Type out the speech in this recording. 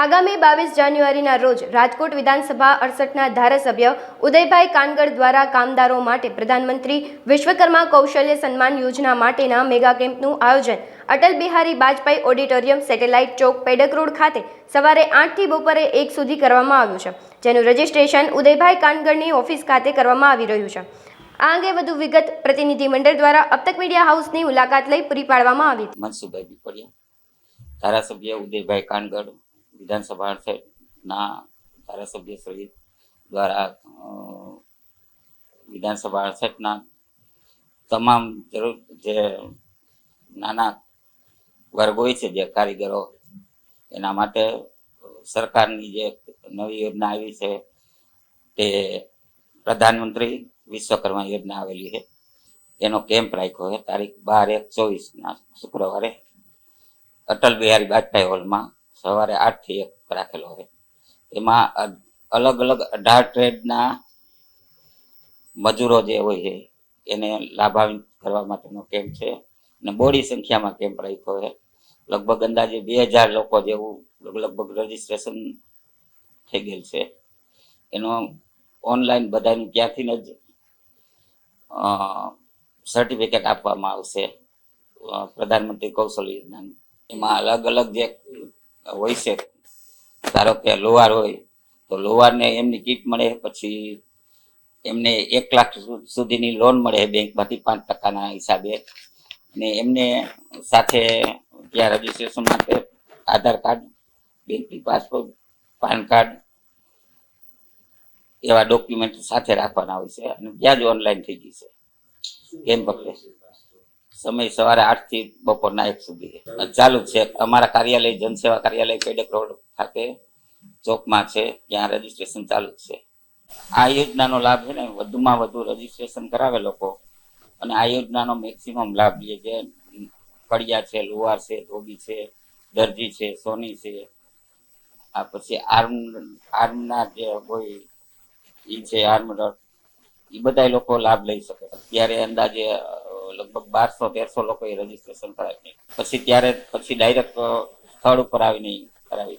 આગામી બાવીસ જાન્યુઆરીના રોજ રાજકોટ વિધાનસભા અડસઠના ધારાસભ્ય ઉદયભાઈ કાનગડ દ્વારા કામદારો માટે પ્રધાનમંત્રી વિશ્વકર્મા કૌશલ્ય સન્માન યોજના માટેના મેગા કેમ્પનું આયોજન. અટલ બિહારી વાજપેયી ઓડિટોરિયમ સેટેલાઇટ ચોક પેડક રોડ ખાતે સવારે આઠથી બપોરે એક સુધી કરવામાં આવ્યું છે, જેનું રજીસ્ટ્રેશન ઉદયભાઈ કાનગડની ઓફિસ ખાતે કરવામાં આવી રહ્યું છે. આ અંગે વધુ વિગત પ્રતિનિધિ મંડળ દ્વારા અબતક મીડિયા હાઉસની મુલાકાત લઈ પૂરી પાડવામાં આવી ધારાસભ્ય ઉદયભાઈ કાનગડ વિધાનસભા ના ધારાસભ્ય શ્રી દ્વારા વિધાનસભા અડસઠના તમામ જરૂર જે નાના વર્ગ છે, જે કારીગરો, એના માટે સરકારની જે નવી યોજના આવી છે, તે પ્રધાનમંત્રી વિશ્વકર્મા યોજના આવેલી છે. એનો કેમ્પ રાખ્યો છે, તારીખ બાર એક ચોવીસના શુક્રવારે, અટલ બિહારી વાજપેયી હોલમાં સવારે આઠથી એક રાખેલો હોય. એમાં અલગ અલગ અઢાર ટ્રેડના મજૂરો જે હોય છે, એને લાભાન્વિત કરવા માટેનો કેમ્પ છે અને બોડી સંખ્યામાં કેમ્પ રાખ્યો છે. લગભગ અંદાજે બે હજાર લોકો જેવું લગભગ રજીસ્ટ્રેશન થઈ ગયેલ છે. એનો ઓનલાઈન બધાને ત્યાંથી જ સર્ટિફિકેટ આપવામાં આવશે. પ્રધાનમંત્રી કૌશલ યોજના એમાં અલગ અલગ જે હોય છે. ધારો કે લોહાર હોય, તો લોહારને એમની કીટ મળે, પછી એમને એક લાખ સુધીની લોન મળે બેંકમાંથી પાંચ ટકાના હિસાબે. અને એમને સાથે ત્યાં રજીસ્ટ્રેશન માટે આધાર કાર્ડ, બેંકની પાસબુક, પાન કાર્ડ એવા ડોક્યુમેન્ટ સાથે રાખવાના હોય છે. અને ત્યાં જ ઓનલાઈન થઈ ગઈ છે. કેમ પકડે સમય સવારે આઠથી બપોરના એક સુધી. ચાલુ છે, અમારા કાર્યાલય, જનસેવા કાર્યાલય પેડક રોડ ખાતે ચોકમાં છે ત્યાં રજીસ્ટ્રેશન ચાલુ છે. આ યોજનાનો લાભ છે ને, વધુમાં વધુ રજીસ્ટ્રેશન કરાવે લોકો. અને આ યોજનાનો મેક્સિમમ લાભ લે જે કડિયા છે લુહાર છે, ધોબી છે, દરજી છે, સોની છે. આ પછી આર્મ, આર્મના જે કોઈ ઈ છે આર્મર એ બધા લોકો લાભ લઈ શકે. અત્યારે અંદાજે લગભગ બારસો તેરસો લોકોએ રજીસ્ટ્રેશન કરાવી પછી ત્યારે પછી ડાયરેક્ટ સ્થળ ઉપર આવીને કરાવી